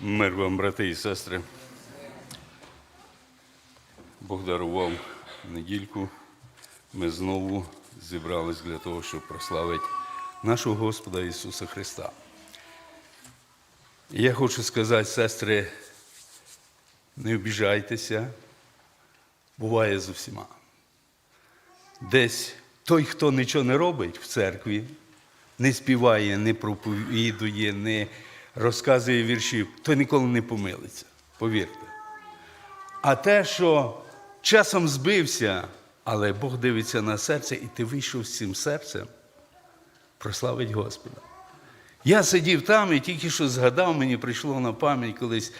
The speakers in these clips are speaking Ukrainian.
Мир вам, брати і сестри. Бог дарував недільку. Ми знову зібрались для того, щоб прославити нашого Господа Ісуса Христа. Я хочу сказати, сестри, не обіжайтеся, буває з усіма. Десь той, хто нічого не робить в церкві, не співає, не проповідує, не розказує вірші, той ніколи не помилиться. Повірте. А те, що часом збився, але Бог дивиться на серце, і ти вийшов з цим серцем, прославить Господа. Я сидів там і тільки що згадав, мені прийшло на пам'ять колись.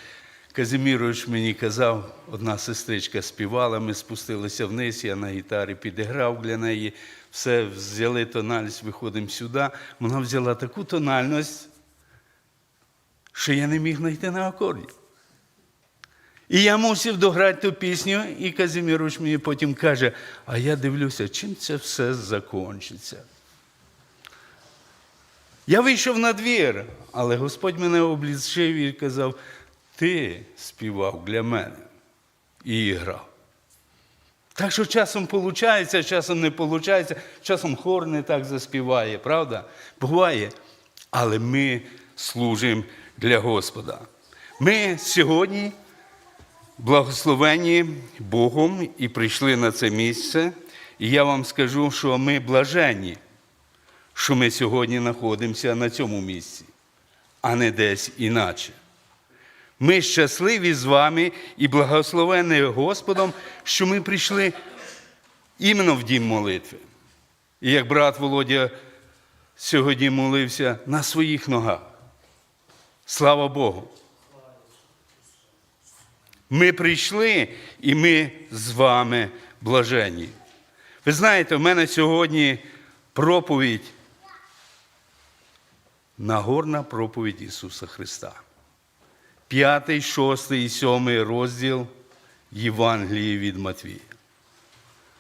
Казимірович мені казав, одна сестричка співала, ми спустилися вниз, я на гітарі підіграв для неї, все взяли тональність, виходимо сюди. Вона взяла таку тональність, що я не міг знайти на акорді. І я мусив дограти ту пісню, і Казимірович мені потім каже, а я дивлюся, чим це все закінчиться. Я вийшов на двір, але Господь мене облічив і казав, ти співав для мене і грав. Так що часом виходить, часом не виходить, часом хор не так заспіває, правда? Буває. Але ми служимо для Господа. Ми сьогодні благословені Богом і прийшли на це місце. І я вам скажу, що ми блаженні, що ми сьогодні знаходимося на цьому місці, а не десь іначе. Ми щасливі з вами і благословені Господом, що ми прийшли іменно в дім молитви. І як брат Володя сьогодні молився на своїх ногах. Слава Богу! Ми прийшли і ми з вами блажені. Ви знаєте, в мене сьогодні проповідь, нагорна проповідь Ісуса Христа. П'ятий, шостий і сьомий розділ Євангелії від Матвія.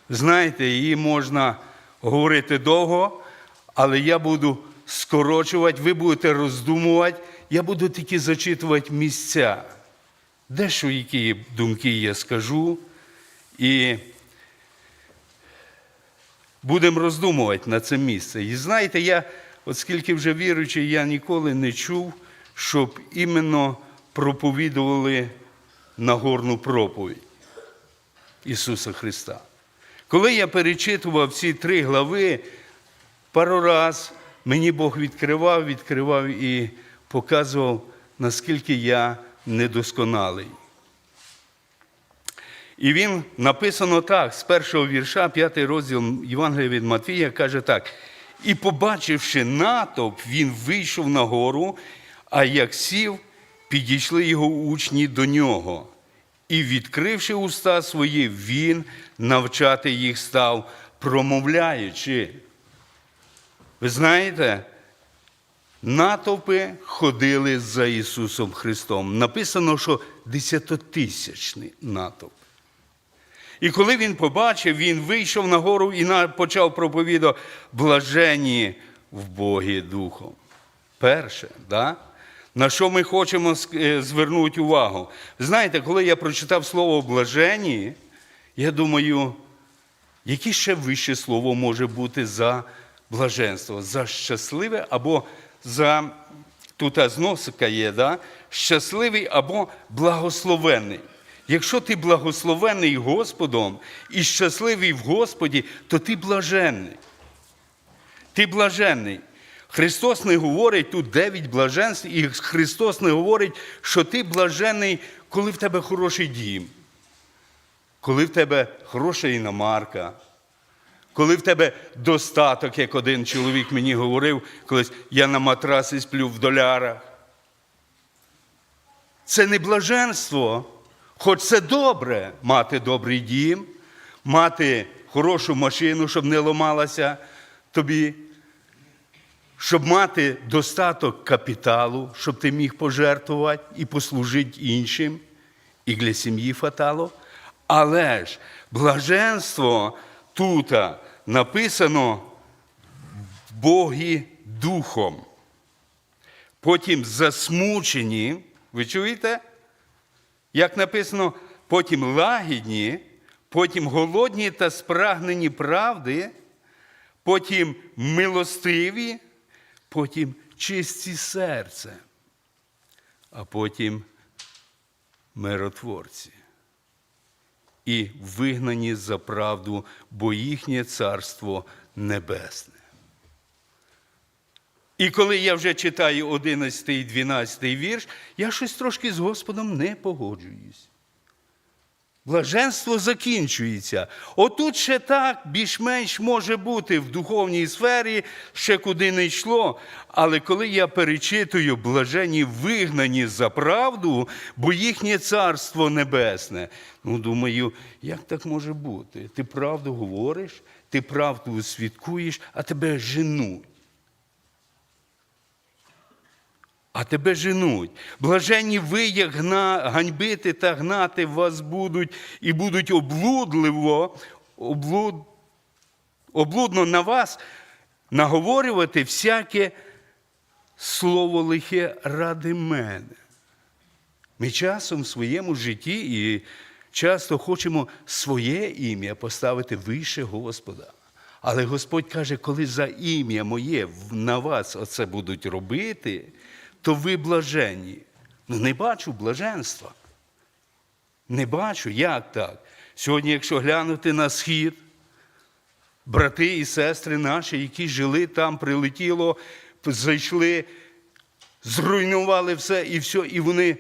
Знаєте, її можна говорити довго, але я буду скорочувати, ви будете роздумувати, я буду тільки зачитувати місця. Дещо які думки я скажу, і будемо роздумувати на це місце. І знаєте, я, оскільки вже віруючий, я ніколи не чув, щоб іменно проповідували Нагорну проповідь Ісуса Христа. Коли я перечитував ці три глави, пару раз мені Бог відкривав, відкривав і показував, наскільки я недосконалий. І він написано так, з першого вірша, п'ятий розділ Євангелія від Матвія, каже так: і, побачивши натовп, він вийшов на гору, а як сів, підійшли його учні до нього. І, відкривши уста свої, він навчати їх став, промовляючи. Ви знаєте, натовпи ходили за Ісусом Христом. Написано, що десятотисячний натовп. І коли він побачив, він вийшов на гору і почав проповідати блажені в Богі Духом. Перше, да? на що ми хочемо е, звернути увагу. Знаєте, коли я прочитав слово блажені, я думаю, яке ще вище слово може бути за блаженство, за щасливе або за тут зносика є, да? щасливий або благословений. Якщо ти благословений Господом і щасливий в Господі, то ти блаженний. Ти блаженний. Христос не говорить тут дев'ять блаженств, і Христос не говорить, що ти блаженний, коли в тебе хороший дім, коли в тебе хороша іномарка, коли в тебе достаток, як один чоловік мені говорив, колись я на матрасі сплю в долярах. Це не блаженство, хоч це добре мати добрий дім, мати хорошу машину, щоб не ламалася тобі, щоб мати достаток капіталу, щоб ти міг пожертвувати і послужити іншим, і для сім'ї фатало. Але ж блаженство тут написано Богі Духом. Потім засмучені, Ви чуєте? Як написано, потім лагідні, потім голодні та спрагнені правди, потім милостиві, потім чисті серце, а потім миротворці. І вигнані за правду, бо їхнє царство небесне. І коли я вже читаю 11 і 12 вірш, я щось трошки з Господом не погоджуюсь. Блаженство закінчується. Отут ще так більш-менш може бути в духовній сфері, ще куди не йшло. Але коли я перечитую блажені вигнані за правду, бо їхнє царство небесне, ну думаю, як так може бути? Ти правду говориш, ти правду свідкуєш, а тебе женуть. А тебе женуть. Блаженні ви, як гна, ганьбити та гнати вас будуть, і будуть облудливо, облуд, облудно на вас наговорювати всяке слово лихе ради мене. Ми часом в своєму житті і часто хочемо своє ім'я поставити вище Господа. Але Господь каже, коли за ім'я моє на вас оце будуть робити, то ви блаженні. Ну, не бачу блаженства. Не бачу, як так? Сьогодні, якщо глянути на схід, брати і сестри наші, які жили там, прилетіло, зайшли, зруйнували все і все, і вони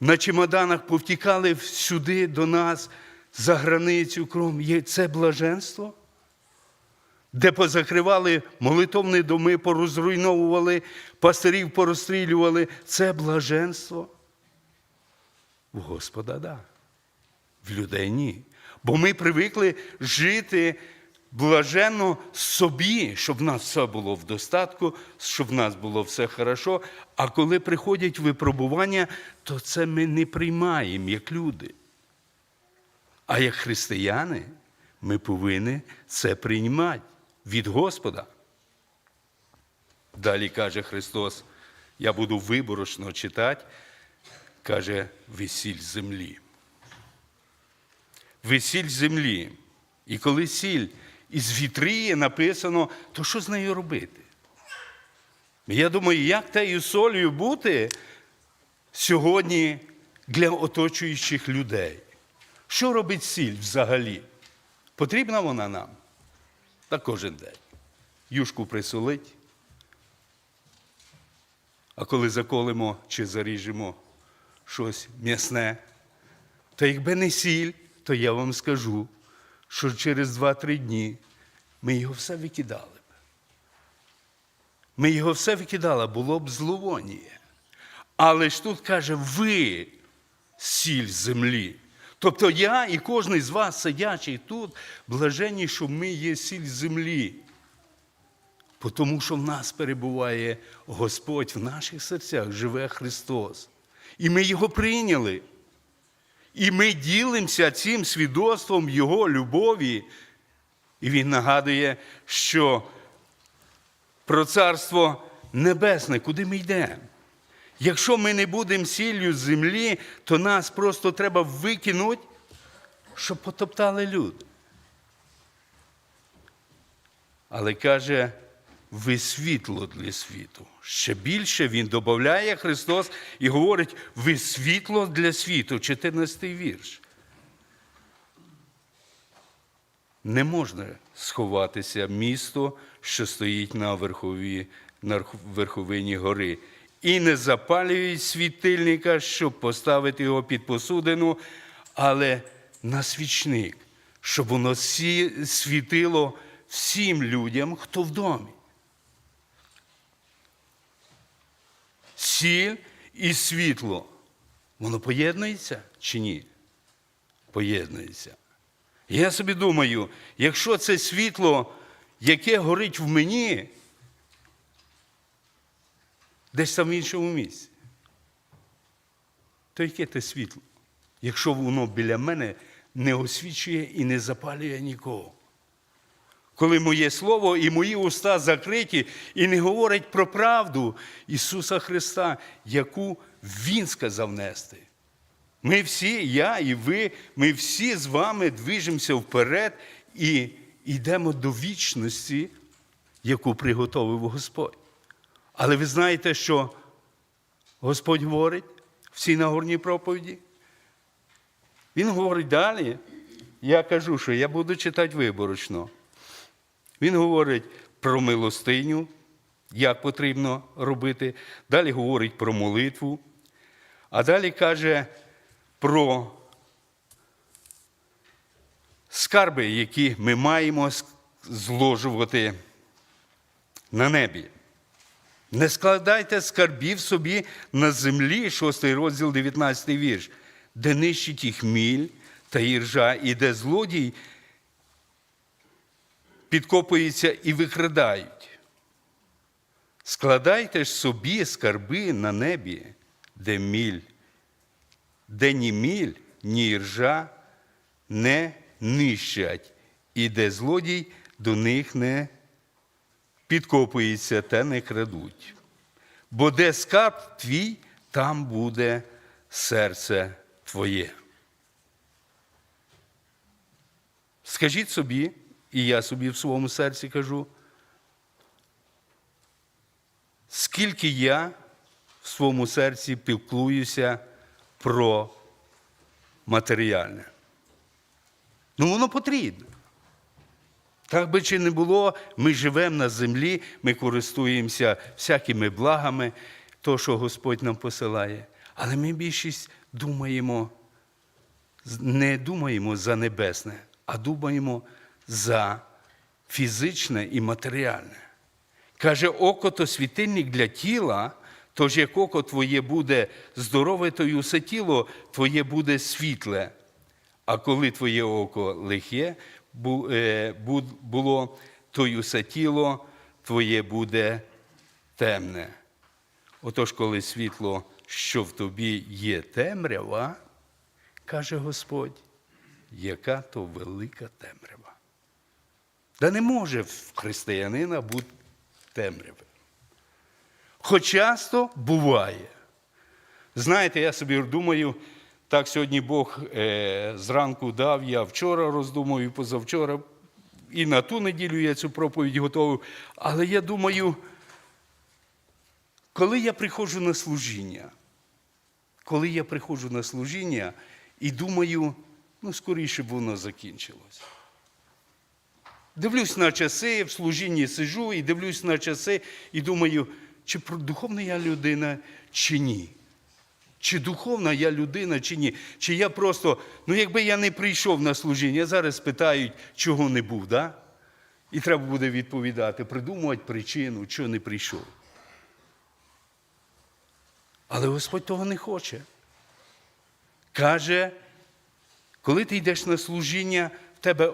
на чемоданах повтікали сюди до нас, за границю кром. Це блаженство? Де позакривали молитовні доми, порозруйновували, пастирів порозстрілювали. Це блаженство? В Господа да. В людей ні. Бо ми привикли жити блаженно собі, щоб в нас все було в достатку, щоб в нас було все хорошо. А коли приходять випробування, то це ми не приймаємо як люди. А як християни, ми повинні це приймати від Господа. Далі каже Христос, я буду виборочно читати, каже, весіль землі. Весіль землі. І коли сіль із вітріє написано, то що з нею робити? Я думаю, як тею солью бути сьогодні для оточуючих людей? Що робить сіль взагалі? Потрібна вона нам? Та кожен день. Юшку присолить. А коли заколимо чи заріжемо щось м'ясне, то якби не сіль, то я вам скажу, що через 2-3 дні ми його все викидали б. Ми його все викидали, було б зловоніє. Але ж тут каже, ви сіль землі. Тобто я і кожен з вас, сидячий тут, блаженні, що ми є сіль землі. Тому що в нас перебуває Господь, в наших серцях живе Христос. І ми Його прийняли. І ми ділимося цим свідоцтвом Його любові. І Він нагадує, що про Царство Небесне, куди ми йдемо. Якщо ми не будемо сіллю землі, то нас просто треба викинути, щоб потоптали люди. Але каже, ви світло для світу. Ще більше він додає Христос і говорить, ви світло для світу, 14 вірш. Не можна сховатися місто, що стоїть на, верхові, на верховині гори. І не запалюють світильника, щоб поставити його під посудину, але на свічник, щоб воно світило всім людям, хто в домі. Сіль і світло. Воно поєднується чи ні? Поєднується. Я собі думаю, якщо це світло, яке горить в мені, десь там в іншому місці, то яке те світло, якщо воно біля мене не освічує і не запалює нікого? коли моє слово і мої уста закриті, і не говорить про правду Ісуса Христа, яку Він сказав нести. Ми всі, я і ви, ми всі з вами движемося вперед і йдемо до вічності, яку приготовив Господь. Але ви знаєте, що Господь говорить в цій нагорній проповіді? Він говорить далі. Я кажу, що я буду читати виборочно. Він говорить про милостиню, як потрібно робити. Далі говорить про молитву. А далі каже про скарби, які ми маємо зложувати на небі. Не складайте скарбів собі на землі, 6 розділ, 19 вірш, де нищить їх міль та іржа, і де злодій підкопуються і викрадають. Складайте ж собі скарби на небі, де міль, де ні міль, ні іржа не нищать, і де злодій до них не підкопується та не крадуть. Бо де скарб твій, там буде серце твоє. Скажіть собі, і я собі в своєму серці кажу, скільки я в своєму серці піклуюся про матеріальне. Ну, воно потрібно. Так би чи не було, ми живемо на землі, ми користуємося всякими благами, то, що Господь нам посилає. Але ми більшість думаємо, не думаємо за небесне, а думаємо за фізичне і матеріальне. Каже, око то світильник для тіла, тож як око твоє буде здорове, то й усе тіло твоє буде світле. А коли твоє око лихе було, то й усе тіло твоє буде темне. Отож, коли світло, що в тобі є темрява, каже Господь, яка то велика темрява. Да не може в християнина бути темряви. Хоч часто буває. Знаєте, я собі думаю, так сьогодні Бог е, зранку дав, я вчора роздумую, позавчора, і на ту неділю я цю проповідь готовив. Але я думаю, коли я приходжу на служіння, коли я приходжу на служіння і думаю, ну, скоріше б воно закінчилось. Дивлюсь на часи, в служінні сижу і дивлюсь на часи і думаю, чи духовна я людина, чи ні. Чи духовна я людина, чи ні. Чи я просто, ну якби я не прийшов на служіння, зараз питають, чого не був, да? і треба буде відповідати, придумувати причину, чого не прийшов. Але Господь того не хоче. Каже, коли ти йдеш на служіння, в тебе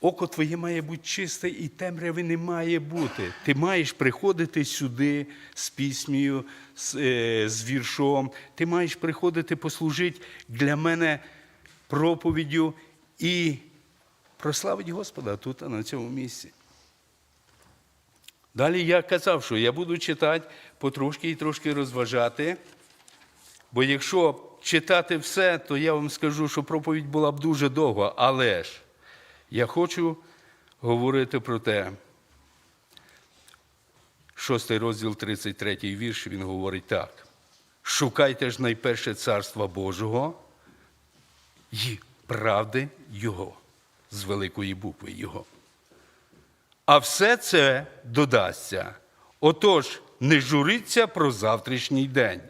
око твоє має бути чисте і темряви не має бути. Ти маєш приходити сюди з піснею, з, е, з віршом. Ти маєш приходити послужити для мене проповіддю і прославити Господа тут, на цьому місці. Далі я казав, що я буду читати потрошки і трошки розважати. Бо якщо читати все, то я вам скажу, що проповідь була б дуже довга. Але ж я хочу говорити про те. Шостий розділ, 33 вірш, він говорить так. Шукайте ж найперше царства Божого і правди Його, з великої букви Його. А все це додасться. Отож, не журіться про завтрашній день,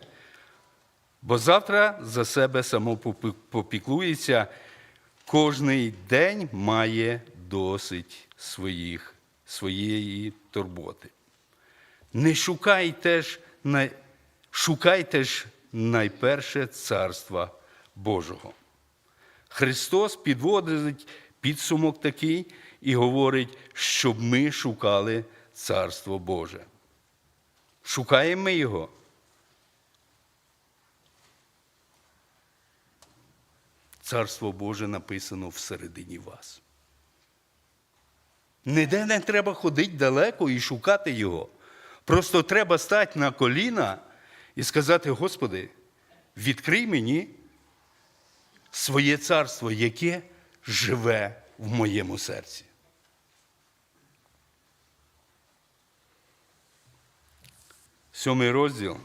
бо завтра за себе само попіклується, кожний день має досить своїх, своєї турботи. Не шукайте ж, шукайте ж найперше царства Божого. Христос підводить підсумок такий і говорить, щоб ми шукали Царство Боже. Шукаємо ми його. Царство Боже написано всередині вас. Ніде не треба ходити далеко і шукати його. Просто треба стати на коліна і сказати: Господи, відкрий мені своє царство, яке живе в моєму серці. Сьомий розділ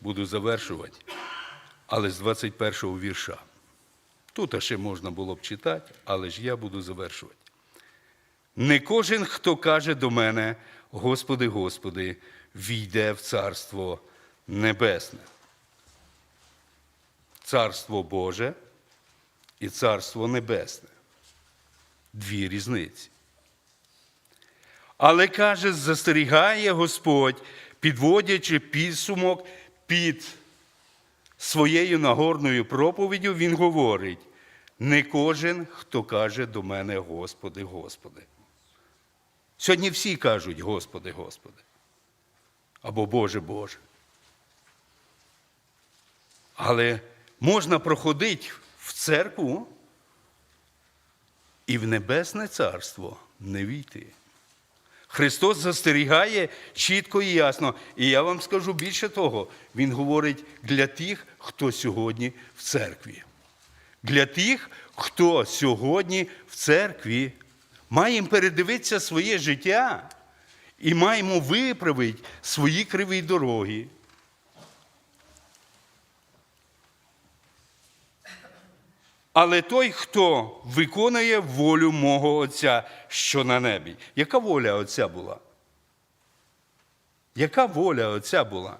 буду завершувати, але з 21-го вірша. Тут ще можна було б читати, але ж я буду завершувати. Не кожен, хто каже до мене, Господи, Господи, війде в Царство Небесне. Царство Боже і Царство Небесне. Дві різниці. Але каже, застерігає Господь, підводячи підсумок під своєю нагорною проповіддю, Він говорить: не кожен, хто каже до мене, Господи, Господи. Сьогодні всі кажуть, Господи, Господи. Або Боже, Боже. Але можна проходити в церкву і в Небесне Царство не війти. Христос застерігає чітко і ясно. І я вам скажу більше того, Він говорить для тих, хто сьогодні в церкві. Для тих, хто сьогодні в церкві, маємо передивитися своє життя і маємо виправити свої криві дороги. Але той, хто виконує волю мого Отця, що на небі. Яка воля Отця була? Яка воля Отця була?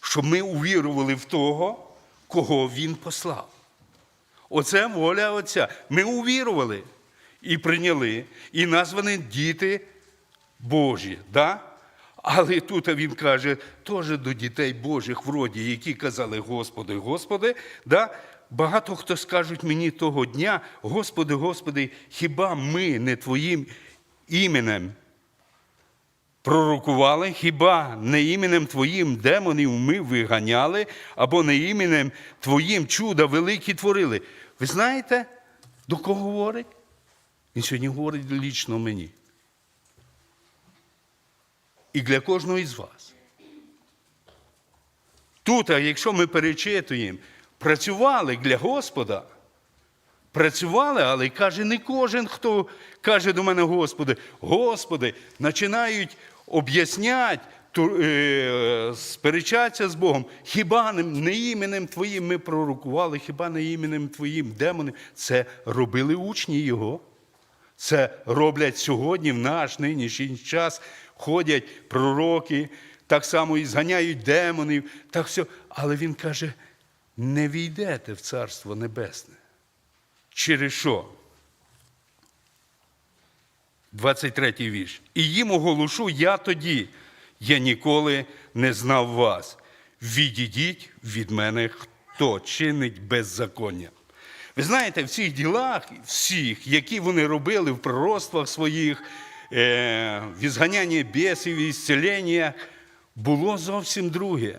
Щоб ми увірували в того, кого Він послав. Оце воля Отця. Ми увірували і прийняли, і названі діти Божі. Да? Але тут він каже, теж до дітей Божих, вроді, які казали Господи, Господи, да? багато хто скажуть мені того дня, Господи, Господи, хіба ми не Твоїм іменем пророкували, хіба не іменем Твоїм демонів ми виганяли, або не іменем Твоїм чуда великі творили? Ви знаєте, до кого говорить? Він сьогодні говорить лічно мені. І для кожного із вас. Тут, а якщо ми перечитуємо, працювали для Господа, працювали, але каже, не кожен, хто каже до мене, Господи, Господи, починають об'ясняти, е, сперечатися з Богом. Хіба не іменем Твоїм ми пророкували, хіба не іменем Твоїм демони? Це робили учні Його. Це роблять сьогодні в наш нинішній час. Ходять пророки, так само і зганяють демонів, так все. Але він каже: не війдете в Царство Небесне. Через що? 23 вірш. І їм оголошу я тоді, я ніколи не знав вас. Відійдіть від мене, хто чинить беззаконня. Ви знаєте, в цих ділах, всіх, які вони робили в пророцтвах своїх, е, в ізганянні бісів, і ісцелення, було зовсім друге.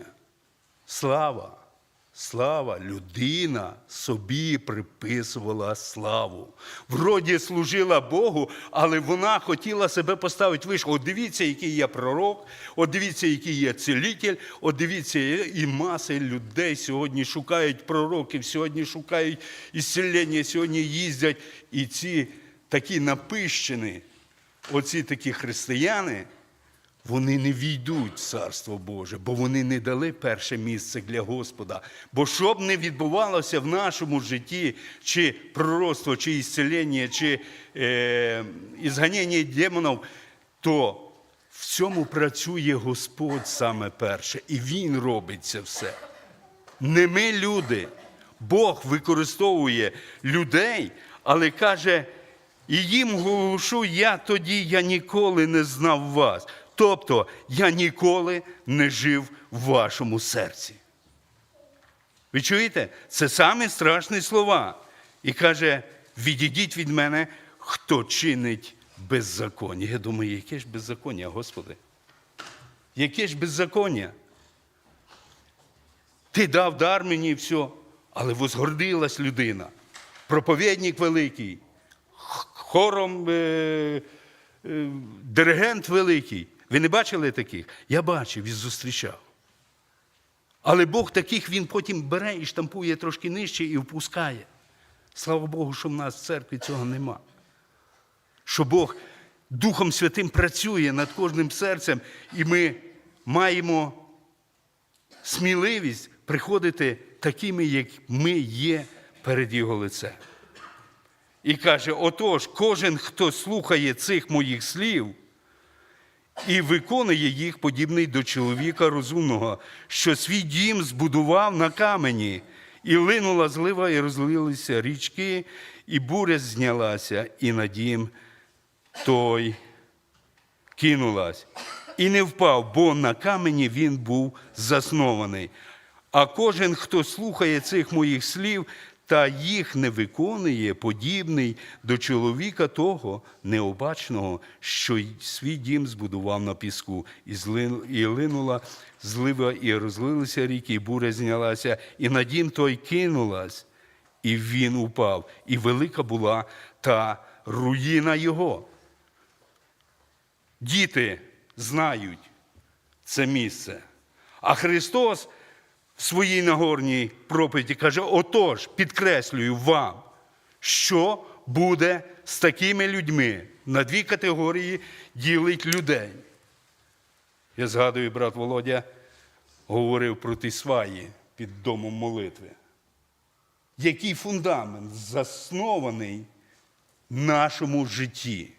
Слава. Слава, людина собі приписувала славу. Вроді служила Богу, але вона хотіла себе поставити вище. От дивіться, який я пророк, от дивіться, який я цілитель, от дивіться, і маси людей сьогодні шукають пророків, сьогодні шукають ісцілення, сьогодні їздять. І ці такі напищені, оці такі християни, вони не війдуть в Царство Боже, бо вони не дали перше місце для Господа. Бо що б не відбувалося в нашому житті, чи пророцтво, чи ісцелення, чи е, ізганяння демонів, то в цьому працює Господь саме перше, і Він робить це все. Не ми люди. Бог використовує людей, але каже, і їм голосу я тоді, я ніколи не знав вас. Тобто я ніколи не жив в вашому серці. Ви чуєте? Це самі страшні слова. І каже: відійдіть від мене, хто чинить беззаконня. Я думаю, яке ж беззаконня, Господи? Яке ж беззаконня? Ти дав дар мені і все, але возгордилась людина. Проповідник великий. хором е, е, диригент великий. Ви не бачили таких? Я бачив і зустрічав. Але Бог таких він потім бере і штампує трошки нижче і впускає. Слава Богу, що в нас в церкві цього нема. Що Бог Духом Святим працює над кожним серцем, і ми маємо сміливість приходити такими, як ми є перед Його лицем. І каже: отож, кожен, хто слухає цих моїх слів і виконує їх, подібний до чоловіка розумного, що свій дім збудував на камені, і линула злива, і розлилися річки, і буря знялася, і на дім той кинулась. І не впав, бо на камені він був заснований. А кожен, хто слухає цих моїх слів та їх не виконує, подібний до чоловіка того необачного, що свій дім збудував на піску, і, линула злива, і розлилися ріки, і буря знялася, і на дім той кинулась, і він упав, і велика була та руїна його. Діти знають це місце. А Христос своїй Нагорній проповіді каже: отож, підкреслюю вам, що буде з такими людьми. На дві категорії ділить людей. Я згадую, брат Володя говорив про ті сваї під домом молитви. Який фундамент заснований в нашому житті?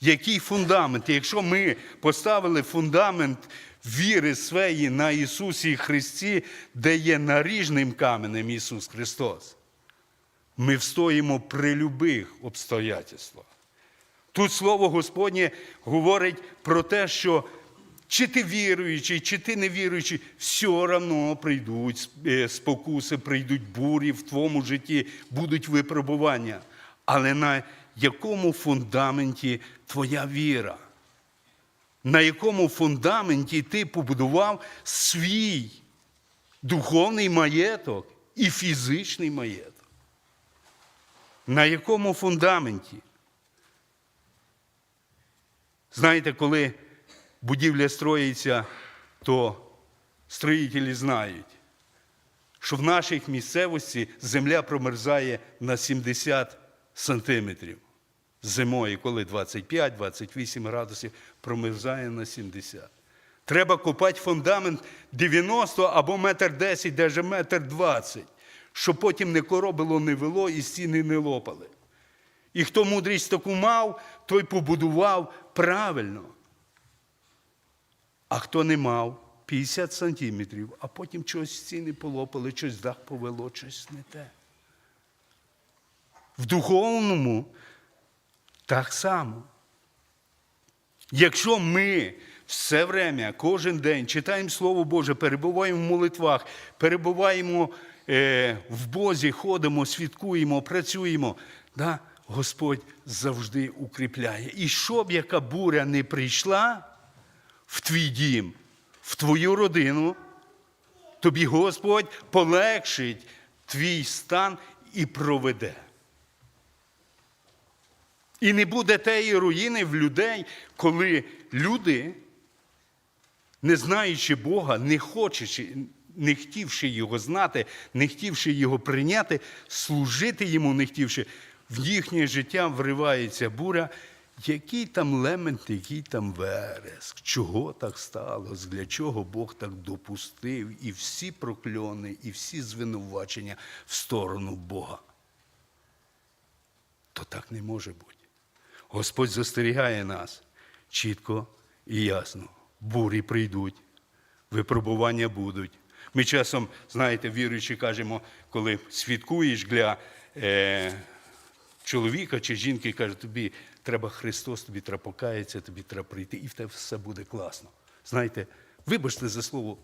Який фундамент? Якщо ми поставили фундамент віри своєї на Ісусі Христі, де є наріжним каменем Ісус Христос, ми встоїмо при любих обстоятельствах. Тут Слово Господнє говорить про те, що чи ти віруючий, чи ти не віруючий, все одно прийдуть е, спокуси, прийдуть бурі в твоєму житті, будуть випробування. Але на якому фундаменті твоя віра? На якому фундаменті ти побудував свій духовний маєток і фізичний маєток? На якому фундаменті? Знаєте, коли будівля строїться, то строїтелі знають, що в наших місцевості земля промерзає на 70 сантиметрів. Зимою, коли 25-28 градусів, промерзає на 70. Треба копати фундамент 90 або метр 10, навіть метр 20, щоб потім не коробило, не вело і стіни не лопали. І хто мудрість таку мав, той побудував правильно. А хто не мав 50 сантиметрів, а потім щось стіни полопали, щось дах повело, щось не те. В духовному так само. Якщо ми все время, кожен день читаємо Слово Боже, перебуваємо в молитвах, перебуваємо е, в Бозі, ходимо, святкуємо, працюємо, да, Господь завжди укріпляє. І щоб яка буря не прийшла в твій дім, в твою родину, тобі Господь полегшить твій стан і проведе. І не буде тієї руїни в людей, коли люди, не знаючи Бога, не хочучи, не хотівши Його знати, не хотівши Його прийняти, служити Йому не хотівши, в їхнє життя вривається буря, який там лемент, який там вереск, чого так сталося, для чого Бог так допустив, і всі прокльони, і всі звинувачення в сторону Бога. То так не може бути. Господь застерігає нас чітко і ясно. Бурі прийдуть, випробування будуть. Ми часом, знаєте, віруючи, кажемо, коли свідкуєш для е, чоловіка чи жінки, каже, тобі треба Христос, тобі треба покаятися, тобі треба прийти, і в тебе все буде класно. Знаєте, вибачте за слово.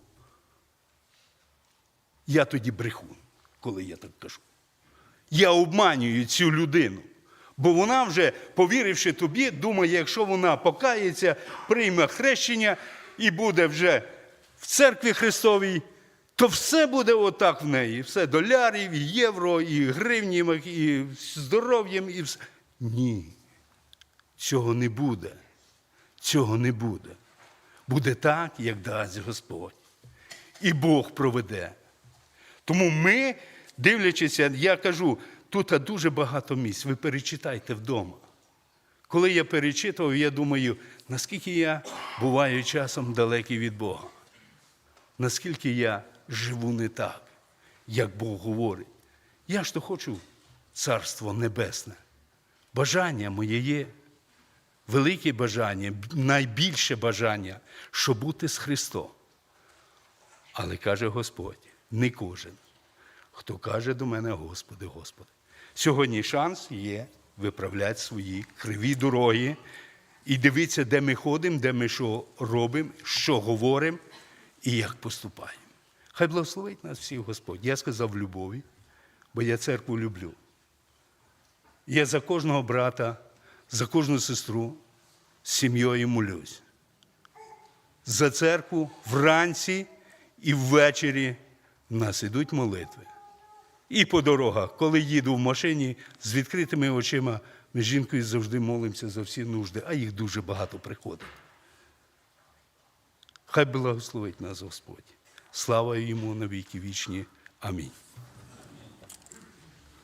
Я тоді брехун, коли я так кажу. Я обманюю цю людину. Бо вона вже, повіривши тобі, думає, якщо вона покається, прийме хрещення і буде вже в церкві Христовій, то все буде отак в неї. Все долярів, і євро, і гривнів, і здоров'ям, і все. Ні. Цього не буде. Цього не буде. Буде так, як дасть Господь. І Бог проведе. Тому ми, дивлячися, я кажу, тут дуже багато місць. Ви перечитайте вдома. Коли я перечитував, я думаю, наскільки я буваю часом далекий від Бога, наскільки я живу не так, як Бог говорить. Я ж то хочу царство небесне. Бажання моє є, велике бажання, найбільше бажання, щоб бути з Христом. Але каже Господь, не кожен, хто каже до мене, Господи, Господи. Сьогодні шанс є виправляти свої криві дороги і дивитися, де ми ходимо, де ми що робимо, що говоримо і як поступаємо. Хай благословить нас всіх Господь. Я сказав любові, бо я церкву люблю. Я за кожного брата, за кожну сестру з сім'єю молюсь. За церкву вранці і ввечері нас ідуть молитви. І по дорогах, коли їду в машині з відкритими очима, ми з жінкою завжди молимося за всі нужди, а їх дуже багато приходить. Хай благословить нас Господь. Слава йому на віки вічні. Амінь.